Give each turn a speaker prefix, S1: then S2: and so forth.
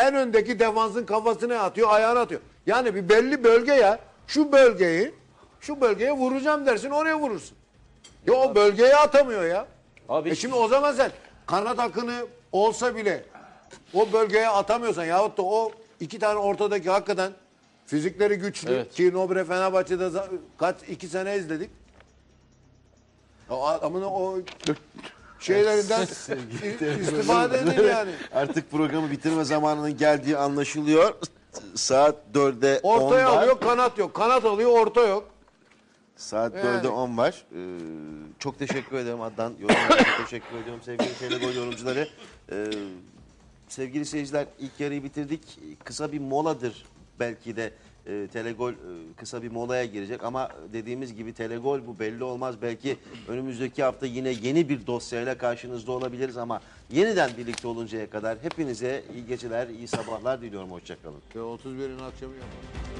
S1: en öndeki defansın kafasına atıyor, ayağına atıyor. Yani bir belli bölge ya. Şu bölgeyi, şu bölgeye vuracağım dersin oraya vurursun. Ya o bölgeye atamıyor ya.
S2: Abi
S1: E şimdi o zaman sen kanat akını olsa bile o bölgeye atamıyorsan yahut da o iki tane ortadaki hakikaten fizikleri güçlü
S2: Evet.
S1: ki Nobre Fenerbahçe'de za- kaç iki sene izledik. O adamın o şeylerinden istifade edin yani.
S3: Artık programı bitirme zamanının geldiği anlaşılıyor. Saat 4'e 10
S1: Ortaya
S3: var.
S1: alıyor kanat yok. Kanat alıyor orta yok.
S3: Saat
S1: Yani.
S3: 4'e 10 var. Ee, çok teşekkür ederim Adnan. Yorumlara çok teşekkür ediyorum sevgili Telegol yorumcuları. Ee, sevgili seyirciler ilk yarıyı bitirdik. Kısa bir moladır belki de e, Telegol e, kısa bir molaya girecek ama dediğimiz gibi Telegol bu belli olmaz. Belki önümüzdeki hafta yine yeni bir dosyayla karşınızda olabiliriz ama yeniden birlikte oluncaya kadar hepinize iyi geceler, iyi sabahlar diliyorum. Hoşçakalın.
S1: Ve 31'in akşamı yapar.